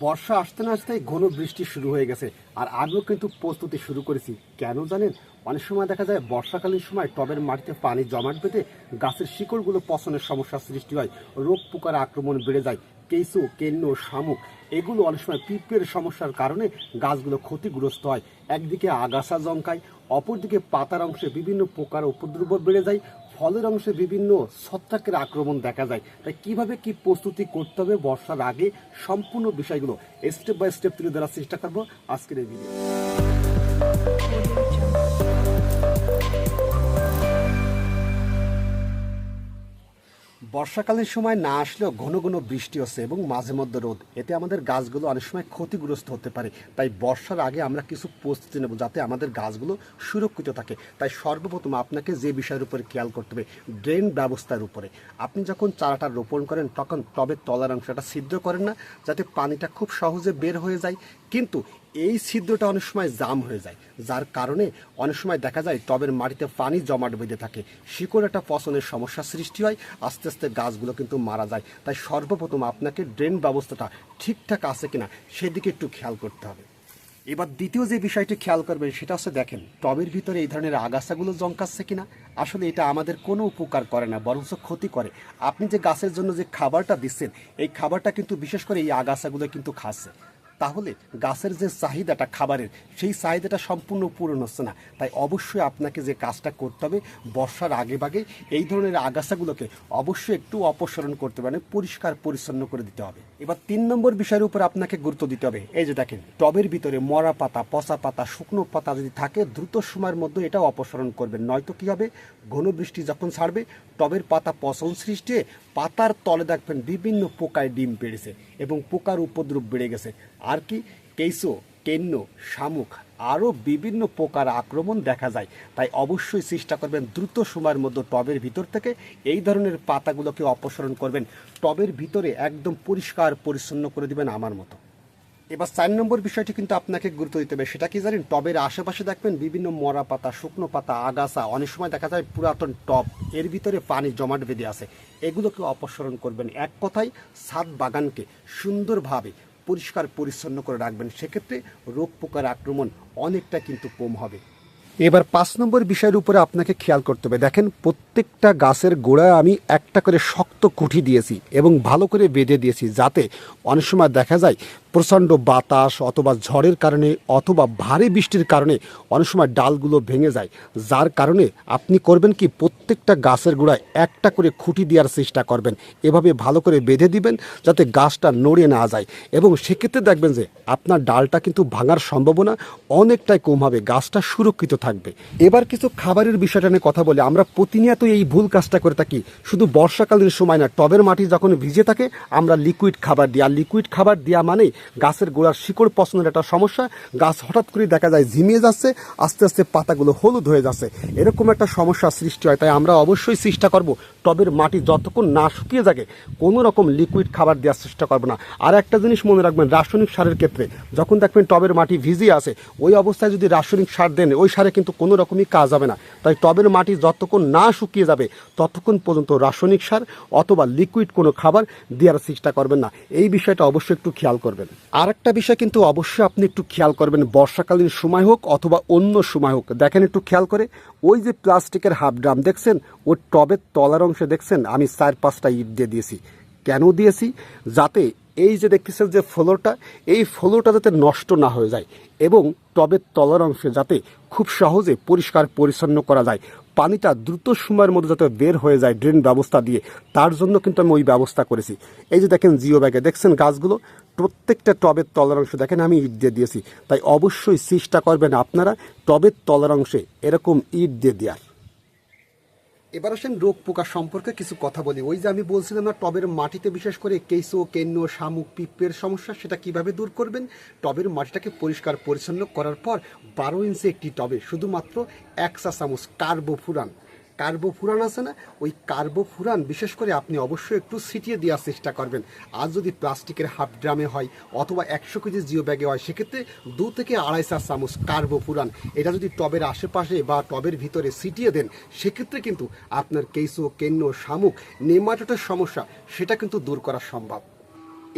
বর্ষা আসতে না আসতেই ঘন বৃষ্টি শুরু হয়ে গেছে। আর আমিও কিন্তু প্রস্তুতি শুরু করেছি। কেন জানেন? অনেক সময় দেখা যায় বর্ষাকালীন সময় টবের মাটিতে পানি জমাট বেঁধে গাছের শিকড়গুলো পচনের সমস্যার সৃষ্টি হয়। রোগ পোকার আক্রমণ বেড়ে যায়। কেঁচো, কেন্ন, শামুক এগুলো অনেক সময় পিঁপড়ের সমস্যার কারণে গাছগুলো ক্ষতিগ্রস্ত হয়। একদিকে আগাছা জমকায়, অপরদিকে পাতার অংশে বিভিন্ন পোকার উপদ্রব বেড়ে যায়। ফলের অংশে বিভিন্ন ছত্রাকের আক্রমণ দেখা যায়। তাই কীভাবে কি প্রস্তুতি করতে হবে বর্ষার আগে? সম্পূর্ণ বিষয়গুলো স্টেপ বাই স্টেপ তুলে ধরার চেষ্টা করব আজকের এই ভিডিও বর্ষাকালীন সময় না আসলেও ঘন ঘন বৃষ্টি হচ্ছে এবং মাঝে মধ্যে রোদ। এতে আমাদের গাছগুলো অনেক সময় ক্ষতিগ্রস্ত হতে পারে। তাই বর্ষার আগে আমরা কিছু প্রস্তুতি নেব যাতে আমাদের গাছগুলো সুরক্ষিত থাকে। তাই সর্বপ্রথম আপনাকে যে বিষয়ের উপরে খেয়াল করতে হবে, ড্রেন ব্যবস্থার উপরে। আপনি যখন চারাটা রোপণ করেন, তখন টবের তলার অংশটা ছিদ্র করেন না, যাতে পানিটা খুব সহজে বের হয়ে যায়। কিন্তু এই ছিদ্রটা অনেক সময় জাম হয়ে যায়, যার কারণে অনেক সময় দেখা যায় টবের মাটিতে পানি জমাট বেঁধে থাকে। শিকড় একটা পচনের সমস্যার সৃষ্টি হয়, আস্তে আস্তে গাছগুলো কিন্তু মারা যায়। তাই সর্বপ্রথম আপনাকে ড্রেন ব্যবস্থাটা ঠিকঠাক আছে কিনা সেদিকে একটু খেয়াল করতে হবে। এবার দ্বিতীয় যে বিষয়টি খেয়াল করবেন সেটা হচ্ছে দেখেন, টবের ভিতরে এই ধরনের আগাছাগুলো জঙ্কাচ্ছে কিনা? আসলে এটা আমাদের কোনো উপকার করে না, বরঞ্চ ক্ষতি করে। আপনি যে গাছের জন্য যে খাবারটা দিচ্ছেন, এই খাবারটা কিন্তু বিশেষ করে এই আগাছাগুলো কিন্তু খাচ্ছে। তাহলে গাছের যে চাহিদাটা খাবারের, সেই চাহিদাটা সম্পূর্ণ পূরণ হচ্ছে না। তাই অবশ্যই আপনাকে যে কাজটা করতে হবে, বর্ষার আগে ভাগে এই ধরনের আগাছাগুলোকে অবশ্যই একটু অপসারণ করতে হবে মানে পরিষ্কার পরিচ্ছন্ন করে দিতে হবে। এবার তিন নম্বর বিষয়ের উপর আপনাকে গুরুত্ব দিতে হবে। এই যে দেখেন, টবের ভিতরে মরা পাতা, পচা পাতা, শুকনো পাতা যদি থাকে, দ্রুত সময়ের মধ্যে এটা অপসারণ করবেন। নয়তো কী হবে? ঘন বৃষ্টি যখন ছাড়বে, টবের পাতা পচন সৃষ্টি পাতার তলে দেখবেন বিভিন্ন পোকায় ডিম পেড়েছে এবং পোকার উপদ্রব বেড়ে গেছে। আর কি? কেঁচো কেন্ন শামুক, আরও বিভিন্ন পোকার আক্রমণ দেখা যায়। তাই অবশ্যই চেষ্টা করবেন দ্রুত সময়ের মধ্যে টবের ভিতর থেকে এই ধরনের পাতাগুলোকে অপসারণ করবেন। টবের ভিতরে একদম পরিষ্কার, পরিচ্ছন্ন করে দিবেন আমার মতো। এবার চার নম্বর বিষয়টি কিন্তু আপনাকে গুরুত্ব দিতে হবে। সেটা কি জানেন? টবের আশেপাশে দেখবেন বিভিন্ন মরা পাতা, শুকনো পাতা, আগাছা, অনেক সময় দেখা যায় পুরাতন টব, এর ভিতরে পানি জমাট বেঁধে আছে। এগুলোকে অপসারণ করবেন। এক কথায় ছাদ বাগানকে সুন্দরভাবে পরিষ্কার পরিচ্ছন্ন করে রাখবেন, সেক্ষেত্রে রোগ পোকার আক্রমণ অনেকটা কিন্তু কম হবে। এবার পাঁচ নম্বর বিষয়ের উপরে আপনাকে খেয়াল করতে হবে। দেখেন, প্রত্যেকটা গাছের গোড়ায় আমি একটা করে শক্ত কুঠি দিয়েছি এবং ভালো করে বেঁধে দিয়েছি যাতে অনেক সময় দেখা যায় প্রচণ্ড বাতাস অথবা ঝড়ের কারণে অথবা ভারী বৃষ্টির কারণে অনেক সময় ডালগুলো ভেঙে যায়। যার কারণে আপনি করবেন কি, প্রত্যেকটা গাছের গোড়ায় একটা করে খুঁটি দেওয়ার চেষ্টা করবেন। এভাবে ভালো করে বেঁধে দিবেন যাতে গাছটা নড়ে না যায়। এবং সেক্ষেত্রে দেখবেন যে আপনার ডালটা কিন্তু ভাঙার সম্ভাবনা অনেকটাই কম হবে, গাছটা সুরক্ষিত থাকবে। এবার কিছু খাবারের বিষয়টা নিয়ে কথা বলে। আমরা প্রতিনিয়ত এই ভুল কাজটা করে থাকি। শুধু বর্ষাকালীন সময় না, টবের মাটি যখন ভিজে থাকে, আমরা লিকুইড খাবার দিই। আর লিকুইড খাবার দেওয়া মানেই গাছের গোড়ার শিকড় পছন্দের একটা সমস্যা। গাছ হঠাৎ করে দেখা যায় ঝিমিয়ে যাচ্ছে, আস্তে আস্তে পাতাগুলো হলুদ হয়ে যাচ্ছে। এরকম একটা সমস্যা সৃষ্টি হয়, তাই আমরা অবশ্যই চেষ্টা করব টবের মাটি যতক্ষণ না শুকিয়ে থাকে কোনো রকম লিকুইড খাবার দেওয়ার চেষ্টা করব না। আর একটা জিনিস মনে রাখবেন, রাসায়নিক সারের ক্ষেত্রে যখন দেখবেন টবের মাটি ভিজিয়ে আছে, ওই অবস্থায় যদি রাসায়নিক সার দেন, ওই সারে কিন্তু কোনো রকমই কাজ হবে না। তাই টবের মাটি যতক্ষণ না শুকিয়ে যাবে, ততক্ষণ পর্যন্ত রাসায়নিক সার অথবা লিকুইড কোনো খাবার দেওয়ার চেষ্টা করবেন না। এই বিষয়টা অবশ্যই একটু খেয়াল করবেন। আর একটা বিষয় কিন্তু অবশ্যই আপনি একটু খেয়াল করবেন, বর্ষাকালীন সময় হোক অথবা অন্য সময় হোক। দেখেন একটু খেয়াল করে, ওই যে প্লাস্টিকের হাফ ড্রাম দেখছেন, ওই টবের তলার অংশে দেখছেন, আমি চার পাঁচটা ইট দিয়ে দিয়েছি। কেন দিয়েছি? যাতে এই যে দেখতেছেন যে ফ্লোরটা এই ফ্লোরটা যাতে নষ্ট না হয়ে যায় এবং টবের তলার অংশে যাতে খুব সহজে পরিষ্কার পরিচ্ছন্ন করা যায়, পানিটা দ্রুত সময়ের মধ্যে যাতে বের হয়ে যায় ড্রেন ব্যবস্থা দিয়ে, তার জন্য কিন্তু আমি ওই ব্যবস্থা করেছি। এই যে দেখেন জিও ব্যাগে, দেখছেন গাছগুলো? প্রত্যেকটা টবের তলার অংশ, দেখেন আমি ইট দিয়ে দিয়েছি। তাই অবশ্যই চেষ্টা করবেন আপনারা টবের তলার অংশে এরকম ইট দিয়ে দেওয়ার। এবার আসেন রোগ পোকা সম্পর্কে কিছু কথা বলি। ওই যে আমি বলছিলাম না, টবের মাটিতে বিশেষ করে কেঁচো কেন্ন শামুক, পিঁপড়ের সমস্যা, সেটা কীভাবে দূর করবেন? টবের মাটিটাকে পরিষ্কার পরিচ্ছন্ন করার পর বারো ইঞ্চি একটি টবে শুধুমাত্র এক চা চামচ কার্বোফুরান কার্বোফুরান আছে না, ওই কার্বোফুরান বিশেষ করে আপনি অবশ্যই একটু ছিটিয়ে দেওয়ার চেষ্টা করবেন। আর যদি প্লাস্টিকের হাফ ড্রামে হয় অথবা একশো কেজি জিও ব্যাগে হয়, সেক্ষেত্রে দু থেকে আড়াই চা চামচ কার্বোফুরান। এটা যদি টবের আশেপাশে বা টবের ভিতরে ছিটিয়ে দেন, সেক্ষেত্রে কিন্তু আপনার কেঁচো, কেন্ন, শামুক নেমাটোটের সমস্যা, সেটা কিন্তু দূর করা সম্ভব।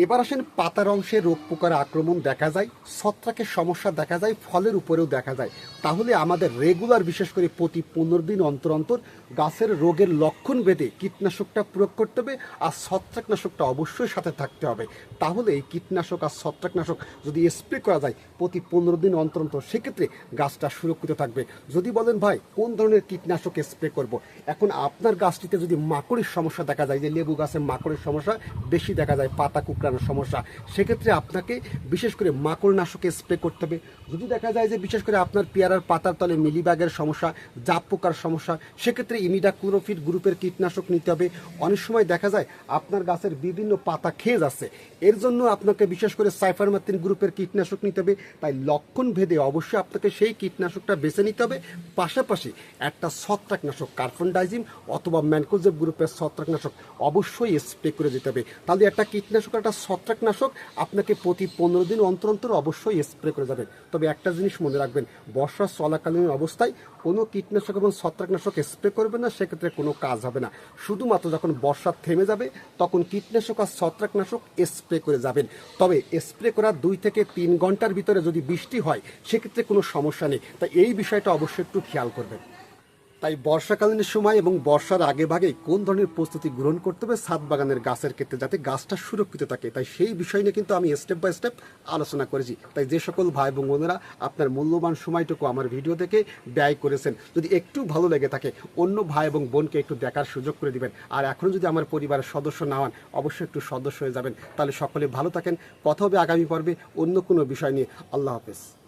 এবার আসেন পাতার অংশে রোগ পোকার আক্রমণ দেখা যায়, ছত্রাকের সমস্যা দেখা যায়, ফলের উপরেও দেখা যায়। তাহলে আমাদের রেগুলার বিশেষ করে প্রতি পনেরো দিন অন্তর অন্তর গাছের রোগের লক্ষণ বেঁধে কীটনাশকটা প্রয়োগ করতে হবে আর ছত্রাকনাশকটা অবশ্যই সাথে থাকতে হবে। তাহলে এই কীটনাশক আর ছত্রাকনাশক যদি স্প্রে করা যায় প্রতি পনেরো দিন অন্তর অন্তর, সেক্ষেত্রে গাছটা সুরক্ষিত থাকবে। যদি বলেন, ভাই, কোন ধরনের কীটনাশক স্প্রে করব? এখন আপনার গাছটিতে যদি মাকড়ের সমস্যা দেখা যায়, যে লেবু গাছে মাকড়ের সমস্যা বেশি দেখা যায়, পাতা কুকড়ানোর সমস্যা, সেক্ষেত্রে আপনাকে বিশেষ করে মাকড় নাশকে স্প্রে করতে হবে। যদি দেখা যায় যে বিশেষ করে আপনার পেয়ারার পাতার তলে মিলিবাগের সমস্যা, জাপ পোকার সমস্যা, সেক্ষেত্রে ইমিডাক্লোরোফিট গ্রুপের কীটনাশক নিতে হবে। অনেক সময় দেখা যায় আপনার গাছের বিভিন্ন পাতা খেয়ে যাচ্ছে। এর জন্য আপনাকে বিশেষ করে সাইফারমাতিন গ্রুপের কীটনাশক নিতে হবে। তাই লক্ষণ ভেদে অবশ্যই আপনাকে সেই কীটনাশকটা বেছে নিতে হবে। পাশাপাশি একটা ছত্রাকনাশক কার্বন ডাইজিম অথবা ম্যানকোজেব গ্রুপের ছত্রাকনাশক অবশ্যই স্প্রে করে দিতে হবে। তাহলে একটা কীটনাশক, একটা ছত্রাকনাশক আপনাকে প্রতি পনেরো দিন অন্তর অন্তর অবশ্যই স্প্রে করে যাবেন তবে একটা জিনিস মনে রাখবেন, বর্ষা চলাকালীন অবস্থায় কোনো কীটনাশক এবং ছত্রাকনাশক স্প্রে করবেন না, সেক্ষেত্রে কোনো কাজ হবে না। শুধুমাত্র যখন বর্ষা থেমে যাবে, তখন কীটনাশক আর ছত্রাকনাশক স্প্রে করে যাবেন। তবে স্প্রে করার দুই থেকে তিন ঘণ্টার ভিতরে যদি বৃষ্টি হয়, সেক্ষেত্রে কোনো সমস্যা নেই। তাই এই বিষয়টা অবশ্যই একটু খেয়াল করবেন। তাই বর্ষাকালীন সময় এবং বর্ষার আগে ভাগে কোন ধরনের প্রস্তুতি গ্রহণ করতে হবে ছাদ বাগানের গাছের ক্ষেত্রে যাতে গাছটা সুরক্ষিত থাকে? তাই সেই বিষয় নিয়ে কিন্তু আমি স্টেপ বাই স্টেপ আলোচনা করেছি। তাই যে সকল ভাই এবং বোনেরা আপনার মূল্যবান সময়টুকু আমার ভিডিও দেখে ব্যয় করেছেন, যদি একটু ভালো লেগে থাকে, অন্য ভাই এবং বোনকে একটু দেখার সুযোগ করে দিবেন। আর এখনও যদি আমার পরিবারের সদস্য না হন, অবশ্যই একটু সদস্য হয়ে যাবেন। তাহলে সকলে ভালো থাকেন। কথা হবে আগামী পর্বে অন্য কোনো বিষয় নিয়ে। আল্লাহ হাফেজ।